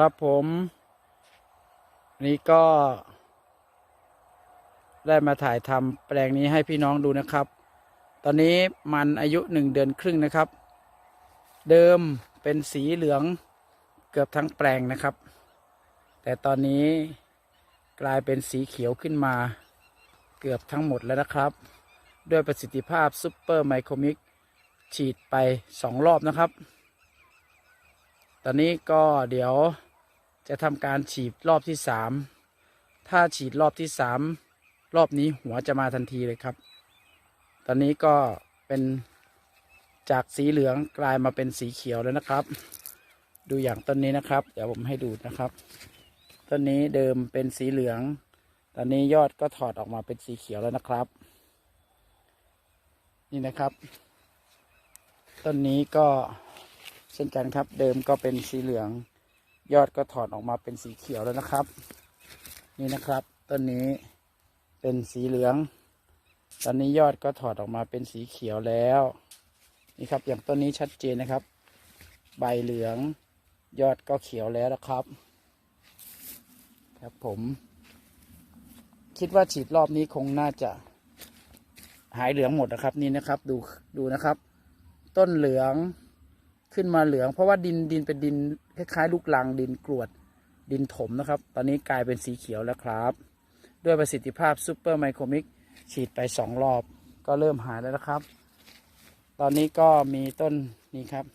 ครับผมนี่ก็ ได้มาถ่ายทำแปลงนี้ให้พี่น้องดูนะครับ ตอนนี้มันอายุหนึ่งเดือนครึ่งนะครับ เดิมเป็นสีเหลืองเกือบทั้งแปลงนะครับ แต่ตอนนี้กลายเป็นสีเขียวขึ้นมา เกือบทั้งหมดแล้วนะครับ ด้วยประสิทธิภาพซูเปอร์ไมโครมิกฉีดไปสองรอบนะครับ ตอนนี้ก็เดี๋ยวจะทำการฉีดรอบที่สามถ้าฉีดรอบที่สามรอบนี้หัวจะมาทันทีเลยครับ ตอนนี้ก็เป็นจากสีเหลืองกลายมาเป็นสีเขียวแล้วนะครับ ดูอย่างต้นนี้นะครับ เดี๋ยวผมให้ดูนะครับ ต้นนี้เดิมเป็นสีเหลือง ตอนนี้ยอดก็ถอดออกมาเป็นสีเขียวแล้วนะครับ นี่นะครับ ต้นนี้ก็ เช่นกันครับ เดิมก็เป็นสีเหลือง ยอดก็ถอดออกมาเป็นสีเขียวแล้วนะครับ นี่นะครับต้นนี้เป็นสีเหลือง ตอนนี้ยอดก็ถอดออกมาเป็นสีเขียวแล้ว นี่ครับอย่างต้นนี้ชัดเจนนะครับ ใบเหลือง ยอดก็เขียวแล้วนะครับ ครับผม คิดว่าฉีดรอบนี้คงน่าจะหายเหลืองหมดนะครับนี่นะครับ ดูดูนะครับ ต้นเหลือง ขึ้นมาเหลือง เพราะว่าดินดินเป็นดินคล้ายๆลูกลังดินกรวดดินถมนะครับ ตอนนี้กลายเป็นสีเขียวแล้วครับ ด้วยประสิทธิภาพซูเปอร์ไมโครมิกฉีดไปสองรอบ ก็เริ่มหายแล้วนะครับ ตอนนี้ก็มีต้นนี้ครับ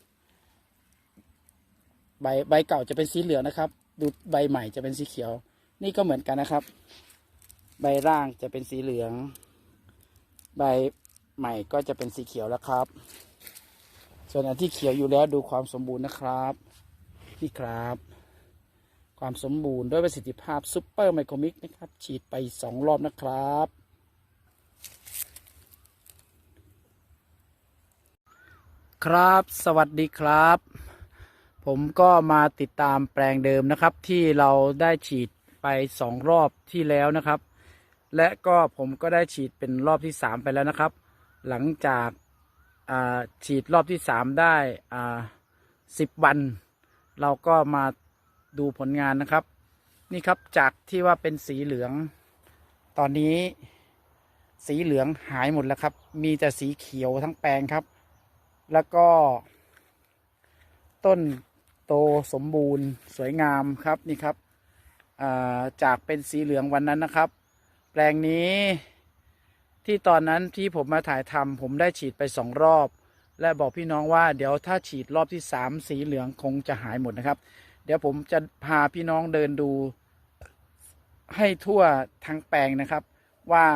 ใบใบเก่าจะเป็นสีเหลืองนะครับ ดูใบใหม่จะเป็นสีเขียว นี่ก็เหมือนกันนะครับ ใบร่างจะเป็นสีเหลือง ใบใหม่ก็จะเป็นสีเขียวแล้วครับ ส่วนอันที่เขียวอยู่แล้วดูความสมบูรณ์นะครับนี่ครับ ความสมบูรณ์ด้วยประสิทธิภาพซูเปอร์ไมโครมิกนะครับ ฉีดไปสองรอบนะครับ ครับสวัสดีครับ ผมก็มาติดตามแปลงเดิมนะครับ ที่เราได้ฉีดไปสองรอบที่แล้วนะครับ และก็ผมก็ได้ฉีดเป็นรอบที่สามไปแล้วนะครับ หลังจาก ฉีดรอบที่สามได้สิบวัน เราก็มาดูผลงานนะครับ นี่ครับจากที่ว่าเป็นสีเหลือง ตอนนี้สีเหลืองหายหมดแล้วครับ มีแต่สีเขียวทั้งแปลงครับ แล้วก็ ต้นโตสมบูรณ์สวยงามครับนี่ครับจากเป็นสีเหลืองวันนั้นนะครับ แปลงนี้ ที่ตอนนั้นที่ผมมาถ่ายทำผมได้ฉีดไปสองรอบ และบอกพี่น้องว่าเดี๋ยวถ้าฉีดรอบที่สามสีเหลืองคงจะหายหมดนะครับ เดี๋ยวผมจะพาพี่น้องเดินดู ให้ทั่วทั้งแปลงนะครับ ว่า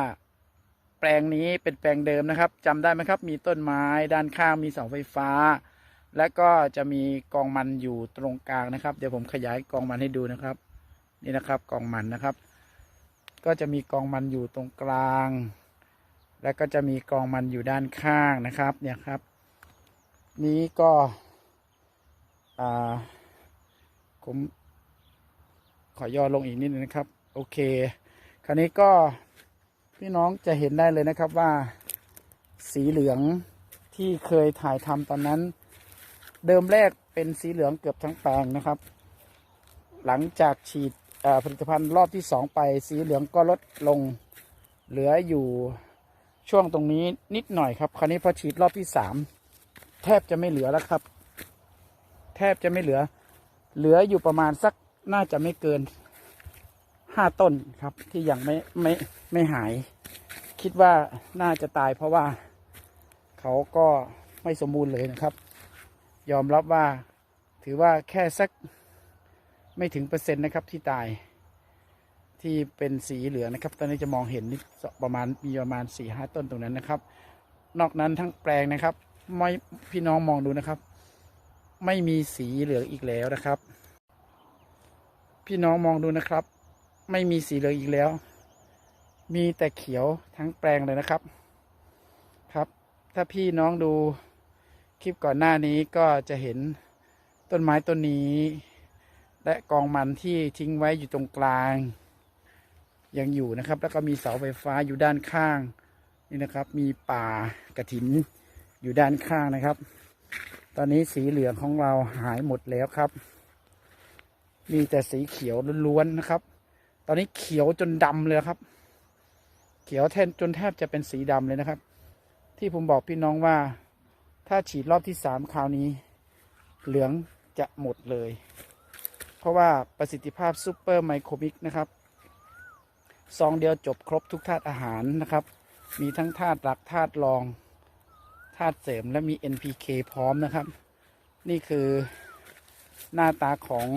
แปลงนี้เป็นแปลงเดิมนะครับจำได้ไหมครับ มีต้นไม้ด้านข้างมีเสาไฟฟ้า และก็จะมีกองมันอยู่ตรงกลางนะครับ เดี๋ยวผมขยายกองมันให้ดูนะครับ นี่นะครับกองมันนะครับ ก็จะมีกองมันอยู่ตรงกลาง แล้วก็จะมีกองมันอยู่ด้านข้างนะครับ เนี่ยครับ นี้ก็ผมขอย่อลงอีกนิดนึงนะครับ โอเค คราวนี้ก็พี่น้องจะเห็นได้เลยนะครับว่าสีเหลืองที่เคยถ่ายทำตอนนั้น เดิมแรกเป็นสีเหลืองเกือบทั้งแปลงนะครับ หลังจากฉีดผลิตภัณฑ์รอบที่สองไป สีเหลืองก็ลดลงเหลืออยู่ ช่วงตรงนี้นิดหน่อยครับ คราวนี้พอฉีดรอบที่สามแทบจะไม่เหลือแล้วครับ แทบจะไม่เหลือ เหลืออยู่ประมาณสักน่าจะไม่เกินห้าต้นครับ ที่ยังไม่ไม่ไม่หาย คิดว่าน่าจะตายเพราะว่าเขาก็ไม่สมบูรณ์เลยนะครับ ยอมรับว่าถือว่าแค่สักไม่ถึงเปอร์เซ็นต์นะครับที่ตาย ที่เป็นสีเหลืองนะครับ ตอนนี้จะมองเห็นนิดประมาณมีประมาณสี่ห้าต้นตรงนั้นนะครับ นอกนั้นทั้งแปลงนะครับ ไม่พี่น้องมองดูนะครับ ไม่มีสีเหลืองอีกแล้วนะครับ พี่น้องมองดูนะครับ ไม่มีสีเหลืองอีกแล้ว มีแต่เขียวทั้งแปลงเลยนะครับครับ ถ้าพี่น้องดูคลิปก่อนหน้านี้ก็จะเห็นต้นไม้ต้นนี้ และกองมันที่ทิ้งไว้อยู่ตรงกลาง ยังอยู่นะครับ แล้วก็มีเสาไฟฟ้าอยู่ด้านข้างนี่นะครับ มีป่ากระถินอยู่ด้านข้างนะครับ ตอนนี้สีเหลืองของเราหายหมดแล้วครับ มีแต่สีเขียวล้วนๆนะครับ ตอนนี้เขียวจนดำเลยครับ เขียวแทนจนแทบจะเป็นสีดำเลยนะครับ ที่ผมบอกพี่น้องว่าถ้าฉีดรอบที่สามคราวนี้ เหลืองจะหมดเลย เพราะว่าประสิทธิภาพซูเปอร์ไมโครมิกนะครับ ซองเดียวจบครบทุกธาตุอาหารนะครับ มีทั้งธาตุหลักธาตุรองธาตุเสริมและมี NPK พร้อมนะครับ นี่คือหน้าตาของ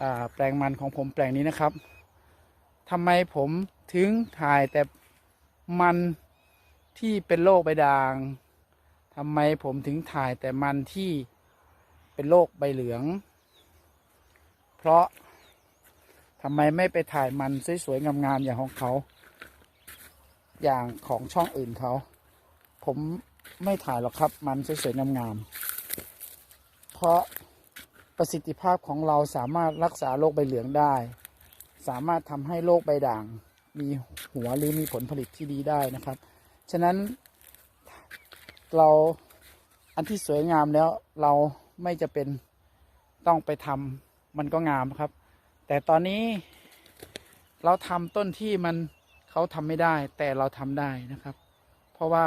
อแปลงมันของผมแปลงนี้นะครับทำไมผมถึงถ่ายแต่มันที่เป็นโรคใบด่างทำไมผมถึงถ่ายแต่มันที่เป็นโรคใบเหลือง เพราะ ทำไมไม่ไปถ่ายมันสวยๆงามๆอย่างของเขา อย่างของช่องอื่นเขา ผมไม่ถ่ายหรอกครับ มันสวยๆงามๆเพราะประสิทธิภาพของเราสามารถรักษาโรคใบเหลืองได้ สามารถทำให้โรคใบด่าง มีหัวหรือมีผลผลิตที่ดีได้นะครับ ฉะนั้นเราอันที่สวยงามแล้วเราไม่จะเป็นต้องไปทำมันก็งามครับ แต่ตอนนี้เราทำต้นที่มันเขาทำไม่ได้ แต่เราทำได้นะครับ เพราะว่า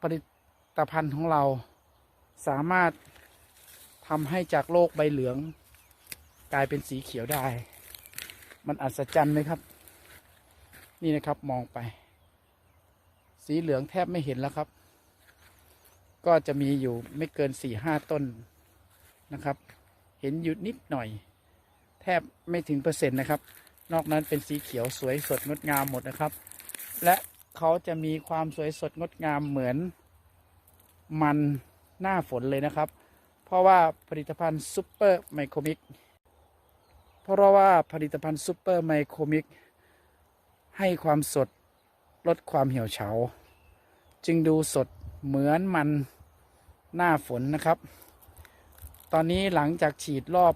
ผลิตภัณฑ์ของเราสามารถทำให้จากโลกใบเหลือง กลายเป็นสีเขียวได้ มันอัศจรรย์ไหมครับ นี่นะครับมองไป สีเหลืองแทบไม่เห็นแล้วครับ ก็จะมีอยู่ไม่เกินสี่ห้าต้นนะครับ เห็นอยู่นิดหน่อย แทบไม่ถึงเปอร์เซ็นต์นะครับ นอกนั้นเป็นสีเขียวสวยสดงดงามหมดนะครับ และเขาจะมีความสวยสดงดงามเหมือนมันหน้าฝนเลยนะครับ เพราะว่าผลิตภัณฑ์ซูเปอร์ไมโครมิกเพราะว่าผลิตภัณฑ์ซูเปอร์ไมโครมิกให้ความสดลดความเหี่ยวเฉา จึงดูสดเหมือนมันหน้าฝนนะครับ ตอนนี้หลังจากฉีดรอบ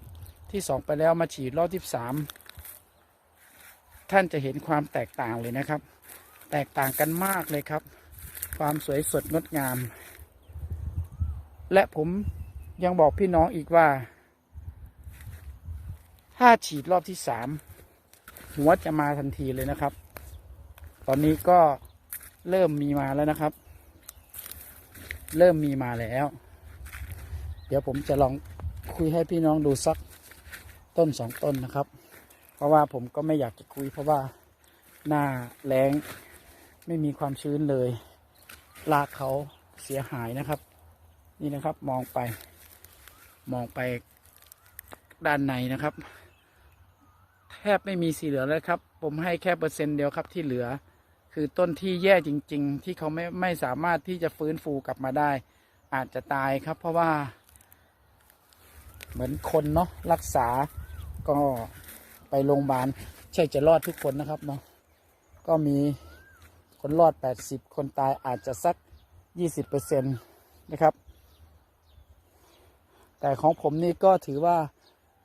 ที่สองไปแล้วมาฉีดรอบที่สามท่านจะเห็นความแตกต่างเลยนะครับ แตกต่างกันมากเลยครับ ความสวยสดงดงาม และผมยังบอกพี่น้องอีกว่า ถ้าฉีดรอบที่สามหัวจะมาทันทีเลยนะครับ ตอนนี้ก็เริ่มมีมาแล้วนะครับ เริ่มมีมาแล้ว เดี๋ยวผมจะลองคุยให้พี่น้องดูสักต้นสองต้นนะครับ เพราะว่าผมก็ไม่อยากจะคุยเพราะว่าหน้าแรงไม่มีความชื้นเลยรากเขาเสียหายนะครับ นี่นะครับมองไป มองไปด้านในนะครับ แทบไม่มีสีเหลืองแล้วครับ ผมให้แค่เปอร์เซ็นต์เดียวครับที่เหลือ คือต้นที่แย่จริง ๆ ที่เขาไม่ไม่สามารถที่จะฟื้นฟูกลับมาได้ อาจจะตายครับ เพราะว่า เหมือนคนเนาะรักษาก็ไปโรงพยาบาลใช่จะรอดทุกคนนะครับเนาะก็มีคนรอด 80 คนตายอาจจะสัก 20%นะครับ แต่ของผมนี่ก็ถือว่า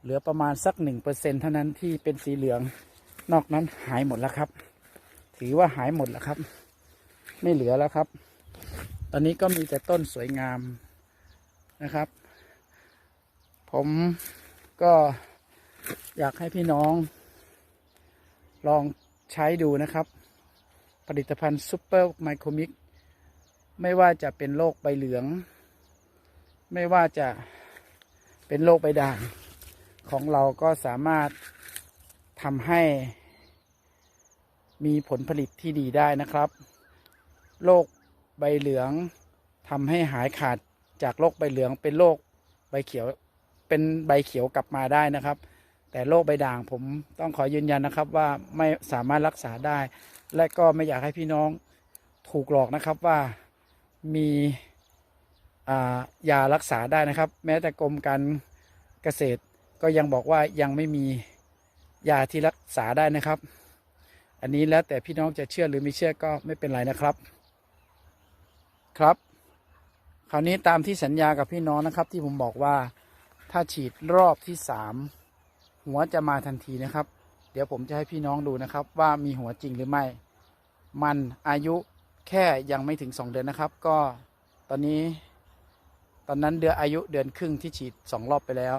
เหลือประมาณสัก 1%เท่านั้นที่เป็นสีเหลืองนอกนั้นหายหมดแล้วครับ ถือว่าหายหมดแล้วครับ ไม่เหลือแล้วครับ ตอนนี้ก็มีแต่ต้นสวยงามนะครับ ผมก็อยากให้พี่น้อง ลองใช้ดูนะครับ ผลิตภัณฑ์ซูเปอร์ไมโครมิกไม่ว่าจะเป็นโรคใบเหลือง ไม่ว่าจะเป็นโรคใบด่างของเราก็สามารถทำให้มีผลผลิตที่ดีได้นะครับ โรคใบเหลืองทำให้หายขาดจากโรคใบเหลืองเป็นโรคใบเขียว เป็นใบเขียวกลับมาได้นะครับ แต่โรคใบด่างผมต้องขอยืนยันนะครับว่าไม่สามารถรักษาได้ และก็ไม่อยากให้พี่น้องถูกหลอกนะครับว่ามีายารักษาได้นะครับ แม้แต่กรมการเกษตรก็ยังบอกว่ายังไม่มียาที่รักษาได้นะครับ อันนี้แล้วแต่พี่น้องจะเชื่อหรือไม่เชื่อก็ไม่เป็นไรนะครับ ครับ คราวนี้ตามที่สัญญากับพี่น้องนะครับ ที่ผมบอกว่า ถ้าฉีดรอบที่สามหัวจะมาทันทีนะครับ เดี๋ยวผมจะให้พี่น้องดูนะครับ ว่ามีหัวจริงหรือไม่ มันอายุแค่ยังไม่ถึงสองเดือนนะครับ ก็ตอนนี้ตอนนั้นเดือนอายุเดือนครึ่งที่ฉีดสองรอบไปแล้ว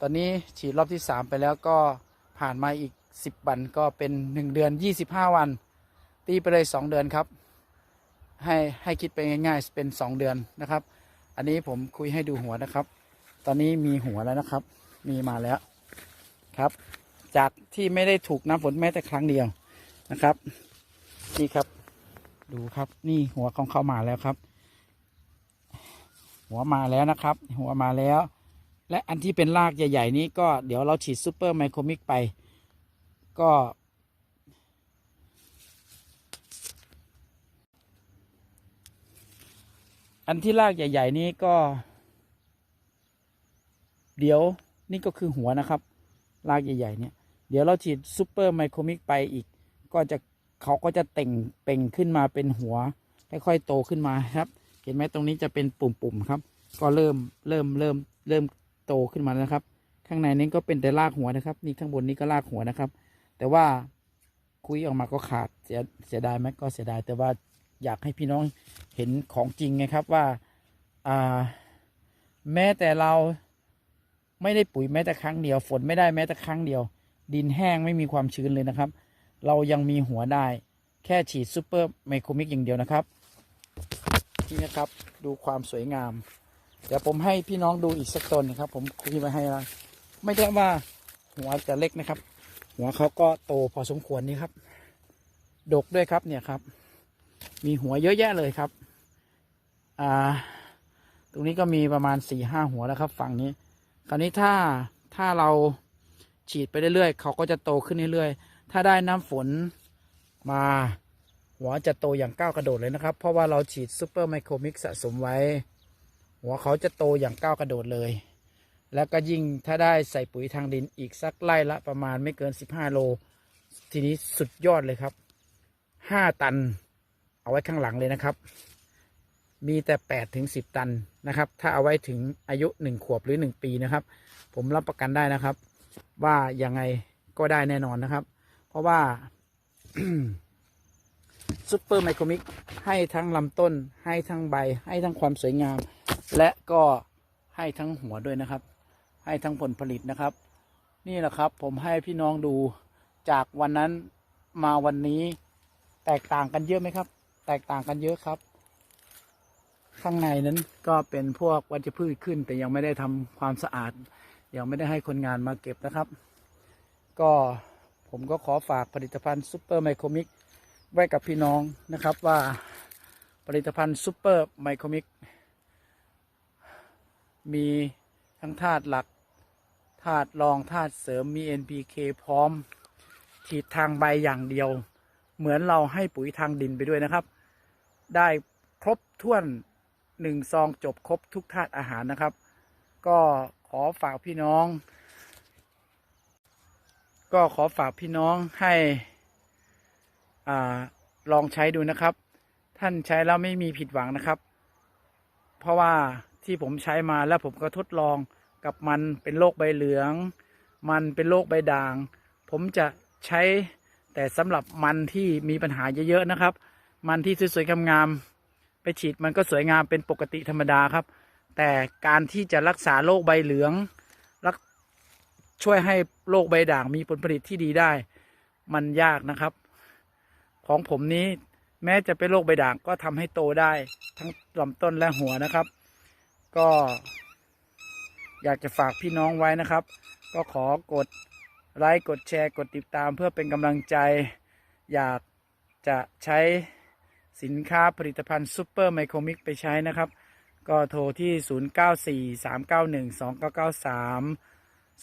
ตอนนี้ฉีดรอบที่สามไปแล้วก็ผ่านมาอีกสิบวันก็เป็นหนึ่งเดือนยี่สิบห้าวัน ตีไปเลยสองเดือนครับให้ให้คิดไปง่ายๆเป็นสองเดือนนะครับ อันนี้ผมคุยให้ดูหัวนะครับ ตอนนี้มีหัวแล้วนะครับ มีมาแล้วครับ จากที่ไม่ได้ถูกน้ำฝนแม้แต่ครั้งเดียวนะครับ นี่ครับ ดูครับ นี่หัวของเขามาแล้วครับ หัวมาแล้วนะครับ หัวมาแล้ว และอันที่เป็นรากใหญ่ ๆ นี้ก็เดี๋ยวเราฉีดซูเปอร์ไมโครมิกไป ก็อันที่รากใหญ่ ๆ นี้ก็ เดี๋ยวนี่ก็คือหัวนะครับ รากใหญ่ ๆ เนี่ย เดี๋ยวเราฉีดซูเปอร์ไมโครมิกไปอีก ก็จะเขาก็จะเต่งเป่งขึ้นมาเป็นหัว ค่อยๆโตขึ้นมาครับ เห็นไหมตรงนี้จะเป็นปุ่มๆครับ ก็เริ่มเริ่มเริ่มเริ่มโตขึ้นมาแล้วครับ ข้างในนี้ก็เป็นแต่รากหัวนะครับ นี่ข้างบนนี้ก็รากหัวนะครับ แต่ว่าคุยออกมาก็ขาดเสียเสียดายไหมก็เสียดาย แต่ว่าอยากให้พี่น้องเห็นของจริงไงครับว่าอ่าแม้แต่เรา ไม่ได้ปุ๋ยแม้แต่ครั้งเดียว ฝนไม่ได้แม้แต่ครั้งเดียว ดินแห้งไม่มีความชื้นเลยนะครับ เรายังมีหัวได้ แค่ฉีดซูเปอร์ไมโครมิกอย่างเดียวนะครับ นี่นะครับดูความสวยงาม เดี๋ยวผมให้พี่น้องดูอีกสักต้นนะครับ ผมคุยไว้ให้ล้วไม่ได้ว่าหัวจะเล็กนะครับ หัวเขาก็โตพอสมควรนี่ครับ ดกด้วยครับเนี่ยครับ มีหัวเยอะแยะเลยครับ อ่า ตรงนี้ก็มีประมาณสี่ห้าหัวแล้วครับ ฝั่งนี้ คราวนี้ถ้าถ้าเราฉีดไปเรื่อยๆเขาก็จะโตขึ้นเรื่อยๆถ้าได้น้ำฝนมาหัวจะโตอย่างก้าวกระโดดเลยนะครับ เพราะว่าเราฉีดซูเปอร์ไมโครมิกสะสมไว้ หัวเขาจะโตอย่างก้าวกระโดดเลย แล้วก็ยิ่งถ้าได้ใส่ปุ๋ยทางดินอีกสักไล่ละประมาณไม่เกิน 15 โล ทีนี้สุดยอดเลยครับ 5 ตันเอาไว้ข้างหลังเลยนะครับ มีแต่8ถึง10 ตันนะครับ ถ้าเอาไว้ถึงอายุ 1 ขวบหรือ 1 ปีนะครับ ผมรับประกันได้นะครับ ว่ายังไงก็ได้แน่นอนนะครับ เพราะว่าซูเปอร์ไมโครมิกให้ทั้งลำต้น ให้ทั้งใบ ให้ทั้งความสวยงาม และก็ให้ทั้งหัวด้วยนะครับ ให้ทั้งผลผลิตนะครับ นี่แหละครับ ผมให้พี่น้องดูจากวันนั้นมาวันนี้ แตกต่างกันเยอะไหมครับ แตกต่างกันเยอะครับ ข้างในนั้นก็เป็นพวกวัชพืชขึ้น แต่ยังไม่ได้ทำความสะอาด ยังไม่ได้ให้คนงานมาเก็บนะครับ ก็ผมก็ขอฝากผลิตภัณฑ์ซูเปอร์ไมโครมิกไว้กับพี่น้องนะครับว่าผลิตภัณฑ์ซูเปอร์ไมโครมิกมีทั้งธาตุหลักธาตุรองธาตุเสริมมี NPK พร้อมฉีดทางใบอย่างเดียว เหมือนเราให้ปุ๋ยทางดินไปด้วยนะครับ ได้ครบถ้วน หนึ่งซองจบครบทุกธาตุอาหารนะครับ ก็ขอฝากพี่น้อง ก็ขอฝากพี่น้องให้อ่าลองใช้ดูนะครับ ท่านใช้แล้วไม่มีผิดหวังนะครับ เพราะว่าที่ผมใช้มาแล้วผมก็ทดลองกับมันเป็นโรคใบเหลือง มันเป็นโรคใบด่าง ผมจะใช้แต่สำหรับมันที่มีปัญหาเยอะๆนะครับ มันที่สวยๆงามๆ ไปฉีดมันก็สวยงามเป็นปกติธรรมดาครับ แต่การที่จะรักษาโรคใบเหลืองรักช่วยให้โรคใบด่างมีผลผลิตที่ดีได้ มันยากนะครับ ของผมนี้แม้จะเป็นโรคใบด่างก็ทำให้โตได้ ทั้งลำต้นและหัวนะครับ ก็ อยากจะฝากพี่น้องไว้นะครับ ก็ขอกดไลค์กดแชร์กดติดตามเพื่อเป็นกำลังใจ อยากจะใช้ สินค้าผลิตภัณฑ์ซูเปอร์ไมโครมิกไปใช้นะครับ ก็โทรที่ 0943912993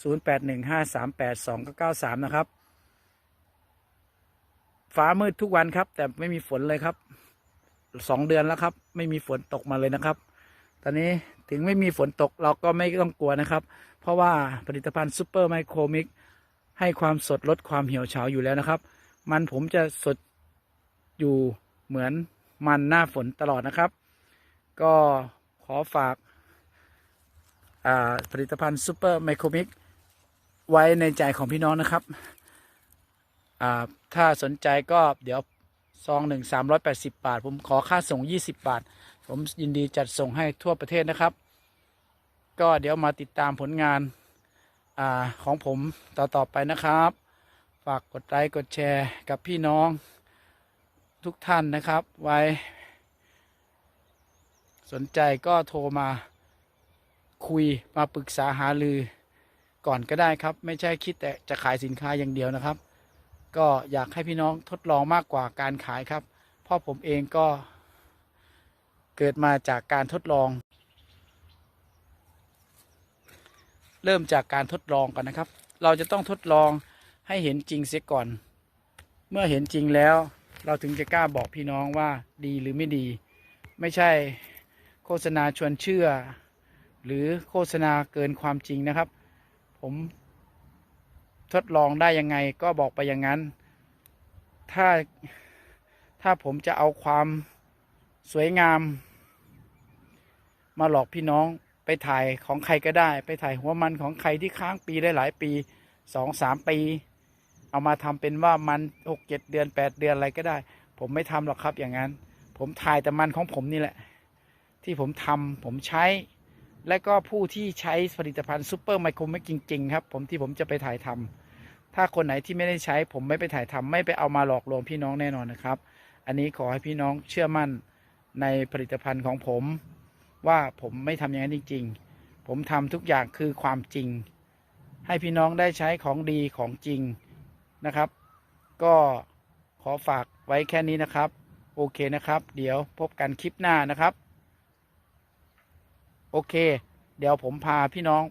0815382993 นะครับ ฟ้ามืดทุกวันครับ แต่ไม่มีฝนเลยครับสองเดือนแล้วครับ ไม่มีฝนตกมาเลยนะครับ ตอนนี้ถึงไม่มีฝนตกเราก็ไม่ต้องกลัวนะครับ เพราะว่าผลิตภัณฑ์ซูเปอร์ไมโครมิกให้ความสดลดความเหี่ยวเฉาอยู่แล้วนะครับ มันผมจะสดอยู่ เหมือนมันหน้าฝนตลอดนะครับ ก็ขอฝากาผลิตภัณฑ์ซูเปอร์ไมโครมิกไว้ในใจของพี่น้องนะครับถ้าสนใจก็เดี๋ยวซองหนึ่งสามร้อยแปดสิบบาท ผมขอค่าส่งยี่สิบบาท ผมยินดีจัดส่งให้ทั่วประเทศนะครับ ก็เดี๋ยวมาติดตามผลงานอาของผมต่อ ๆ ไปนะครับ ฝากกดไลค์กดแชร์กับพี่น้อง ทุกท่านนะครับ ไว้ สนใจก็โทรมาคุยมาปรึกษาหารือก่อนก็ได้ครับ ไม่ใช่คิดแต่จะขายสินค้าอย่างเดียวนะครับ ก็อยากให้พี่น้องทดลองมากกว่าการขายครับเพราะผมเองก็เกิดมาจากการทดลอง เริ่มจากการทดลองกันนะครับ เราจะต้องทดลองให้เห็นจริงเสียก่อน เมื่อเห็นจริงแล้ว เราถึงจะกล้าบอกพี่น้องว่าดีหรือไม่ดี ไม่ใช่โฆษณาชวนเชื่อ หรือโฆษณาเกินความจริงนะครับ ผมทดลองได้ยังไงก็บอกไปอย่างนั้น ถ้าถ้าผมจะเอาความสวยงาม มาหลอกพี่น้องไปถ่ายของใครก็ได้ ไปถ่ายหัวมันของใครที่ค้างปีได้หลายปีสองสามปี เอามาทำเป็นว่ามันหกเจ็ดเดือนแปดเดือนอะไรก็ได้ ผมไม่ทำหรอกครับอย่างนั้น ผมถ่ายแต่มันของผมนี่แหละ ที่ผมทำผมใช้ และก็ผู้ที่ใช้ผลิตภัณฑ์ซูเปอร์ไมโครเมกจริงๆครับ ผมที่ผมจะไปถ่ายทำถ้าคนไหนที่ไม่ได้ใช้ ผมไม่ไปถ่ายทำไม่ไปเอามาหลอกลวงพี่น้องแน่นอนนะครับ อันนี้ขอให้พี่น้องเชื่อมั่นในผลิตภัณฑ์ของผม ว่าผมไม่ทำอย่างนั้นจริง ๆ ผมทำทุกอย่างคือความจริง ให้พี่น้องได้ใช้ของดีของจริง นะครับ ก็ขอฝากไว้แค่นี้นะครับ โอเคนะครับ เดี๋ยวพบกันคลิปหน้านะครับ โอเค เดี๋ยวผมพาพี่น้อง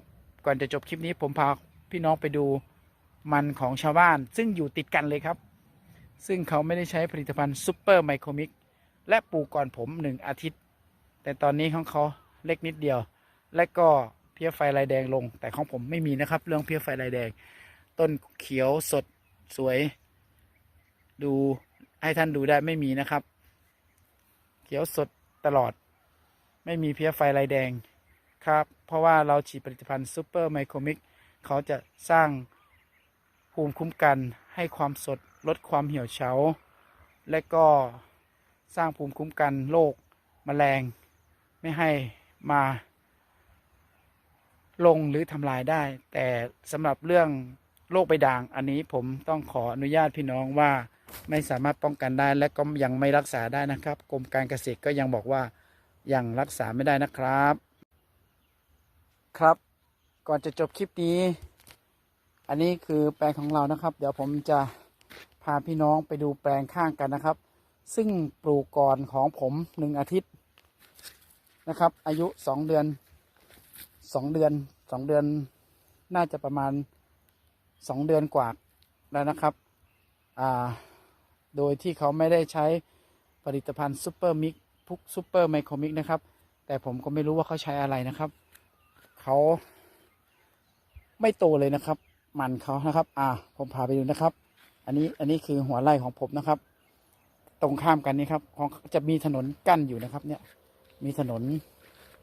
ก่อนจะจบคลิปนี้ผมพาพี่น้องไปดูมันของชาวบ้าน ซึ่งอยู่ติดกันเลยครับ ซึ่งเขาไม่ได้ใช้ผลิตภัณฑ์ซูเปอร์ไมโครมิกและปลูกก่อนผมหนึ่งอาทิตย์ แต่ตอนนี้ของเขาเล็กนิดเดียว และก็เพี้ยไฟลายแดงลง แต่ของผมไม่มีนะครับ เรื่องเพี้ยไฟลายแดง ต้นเขียวสด สวย ดูให้ท่านดูได้ไม่มีนะครับ เขียวสดตลอด ไม่มีเพี้ยไฟลายแดงครับ เพราะว่าเราฉีดผลิตภัณฑ์ซูเปอร์ไมโครมิกเขาจะสร้างภูมิคุ้มกันให้ความสดลดความเหี่ยวเฉา และก็สร้างภูมิคุ้มกันโรคแมลง ไม่ให้มาลงหรือทำลายได้ แต่สำหรับเรื่อง โรคใบด่าง อันนี้ผมต้องขออนุญาตพี่น้องว่าไม่สามารถป้องกันได้และก็ยังไม่รักษาได้นะครับ กรมการเกษตรก็ยังบอกว่ายังรักษาไม่ได้นะครับ ครับ ก่อนจะจบคลิปนี้ อันนี้คือแปลงของเรานะครับ เดี๋ยวผมจะพาพี่น้องไปดูแปลงข้างกันนะครับ ซึ่งปลูกก่อนของผมหนึ่งอาทิตย์นะครับ อายุสองเดือนสองเดือนสองเดือนน่าจะประมาณ สองเดือนกว่าแล้วนะครับโดยที่เขาไม่ได้ใช้ผลิตภัณฑ์ซูเปอร์มิกพุกซูเปอร์ไมโครมิกนะครับ แต่ผมก็ไม่รู้ว่าเขาใช้อะไรนะครับ เขาไม่โตเลยนะครับ มันเขานะครับ อ่า ผมพาไปดูนะครับ อันนี้อันนี้คือหัวไร่ของผมนะครับ ตรงข้ามกันนี่ครับของจะมีถนนกั้นอยู่นะครับ เนี่ย มีถนน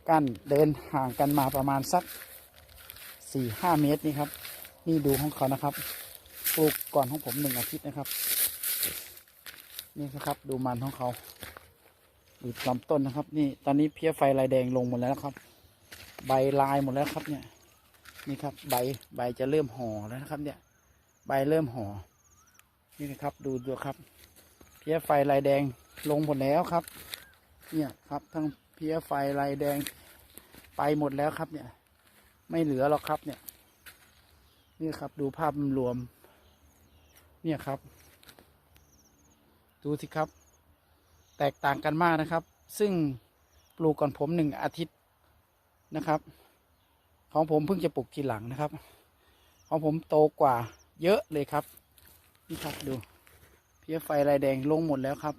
กั้นเดินห่างกันมาประมาณสักสี่ห้าเมตรนี่ครับ นี่ดูของเขานะครับปลูกก่อนของผมหนึ่งอาทิตย์นะครับ นี่นะครับ ดูมันของเขาดูลำต้นนะครับ นี่ตอนนี้เพี้ยไฟลายแดงลงหมดแล้วครับ ใบลายหมดแล้วครับ เนี่ย นี่ครับ ใบใบจะเริ่มห่อแล้วนะครับ เนี่ย ใบเริ่มห่อนี่นะครับ ดูดูครับ เพี้ยไฟลายแดงลงหมดแล้วครับ เนี่ยครับ ทั้งเพี้ยไฟลายแดงไปหมดแล้วครับ เนี่ย ไม่เหลือหรอกครับเนี่ย นี่ครับ ดูภาพรวม เนี่ยครับ ดูสิครับ แตกต่างกันมากนะครับ ซึ่งปลูกก่อนผมหนึ่งอาทิตย์นะครับ ของผมเพิ่งจะปลูกทีหลังนะครับ ของผมโตกว่าเยอะเลยครับ นี่ครับดู เพี้ยไฟลายแดงลงหมดแล้วครับ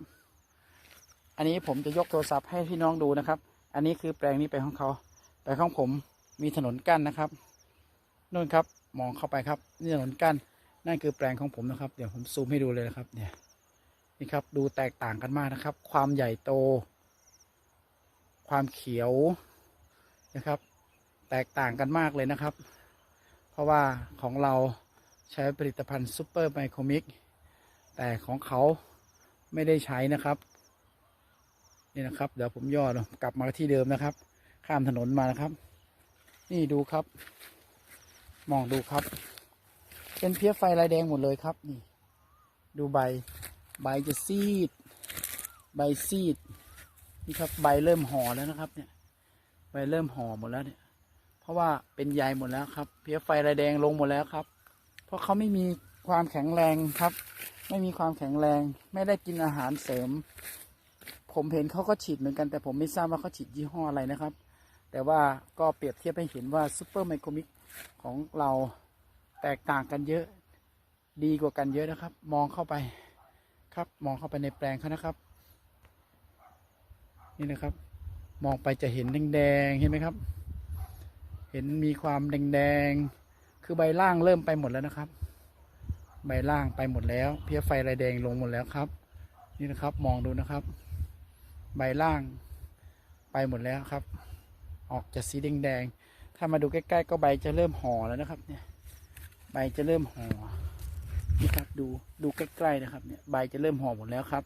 อันนี้ผมจะยกโทรศัพท์ให้พี่น้องดูนะครับ อันนี้คือแปลงนี้ไปของเขาแปลงของผมมีถนนกั้นนะครับนู่นครับ มองเข้าไปครับนี่ถนนกั้นนั่นคือแปลงของผมนะครับ เดี๋ยวผมซูมให้ดูเลยนะครับ เนี่ย นี่ครับดูแตกต่างกันมากนะครับ ความใหญ่โต ความเขียวนะครับ แตกต่างกันมากเลยนะครับ เพราะว่าของเราใช้ผลิตภัณฑ์ซูเปอร์ไมโครมิกแต่ของเขาไม่ได้ใช้นะครับนี่นะครับ เดี๋ยวผมย่อลงกลับมาที่เดิมนะครับ ข้ามถนนมานะครับ นี่ดูครับ มองดูครับ เป็นเพี้ยไฟลายแดงหมดเลยครับนี่ดูใบ ใบจะซีด ใบซีด นี่ครับใบเริ่มห่อแล้วนะครับ เนี่ย ใบเริ่มห่อหมดแล้วเนี่ย เพราะว่าเป็นใยหมดแล้วครับ เพี้ยไฟลายแดงลงหมดแล้วครับ เพราะเขาไม่มีความแข็งแรงครับ ไม่มีความแข็งแรง ไม่ได้กินอาหารเสริม ผมเห็นเขาก็ฉีดเหมือนกัน แต่ผมไม่ทราบว่าเขาฉีดยี่ห้ออะไรนะครับ แต่ว่าก็เปรียบเทียบให้เห็นว่าซูเปอร์ไมโครมิก ของเราแตกต่างกันเยอะ ดีกว่ากันเยอะนะครับ มองเข้าไปครับ มองเข้าไปในแปลงเขานะครับ นี่นะครับ มองไปจะเห็นแดงๆเห็นไหมครับ เห็นมีความแดงๆคือใบล่างเริ่มไปหมดแล้วนะครับ ใบล่างไปหมดแล้ว เพี้ยไฟลายแดงลงหมดแล้วครับ นี่นะครับ มองดูนะครับ ใบล่างไปหมดแล้วครับ ออกจะสีแดงๆ ถ้ามาดูใกล้ๆก็ใบจะเริ่มห่อแล้วนะครับ เนี่ย ใบจะเริ่มห่อนี่ครับดูดูใกล้ๆนะครับ เนี่ยใบจะเริ่มห่อหมดแล้วครับ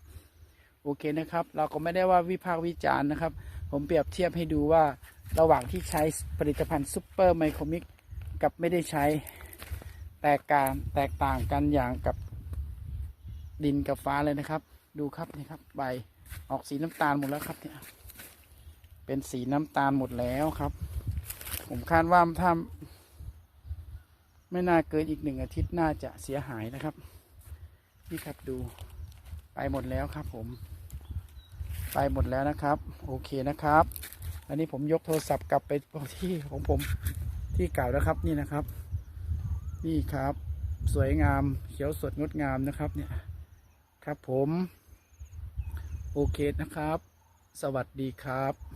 โอเคนะครับ เราก็ไม่ได้ว่าวิพากษ์วิจารณ์นะครับ ผมเปรียบเทียบให้ดูว่าระหว่างที่ใช้ผลิตภัณฑ์ซูเปอร์ไมโครมิกกับไม่ได้ใช้แตกต่างแตกต่างกันอย่างกับดินกับฟ้าเลยนะครับ ดูครับนี่ครับ ใบออกสีน้ำตาลหมดแล้วครับเนี่ยเป็นสีน้ำตาลหมดแล้วครับ ผมคาดว่าถ้าไม่น่าเกินอีกหนึ่งอาทิตย์น่าจะเสียหายนะครับนี่ครับดูไปหมดแล้วครับ ผม ไปหมดแล้วนะครับ โอเคนะครับ อันนี้ผมยกโทรศัพท์กลับไปที่ของผมที่เก่านะครับนี่นะครับ นี่ครับ สวยงามเขียวสดงดงามนะครับ เนี่ยครับผม โอเคนะครับ สวัสดีครับ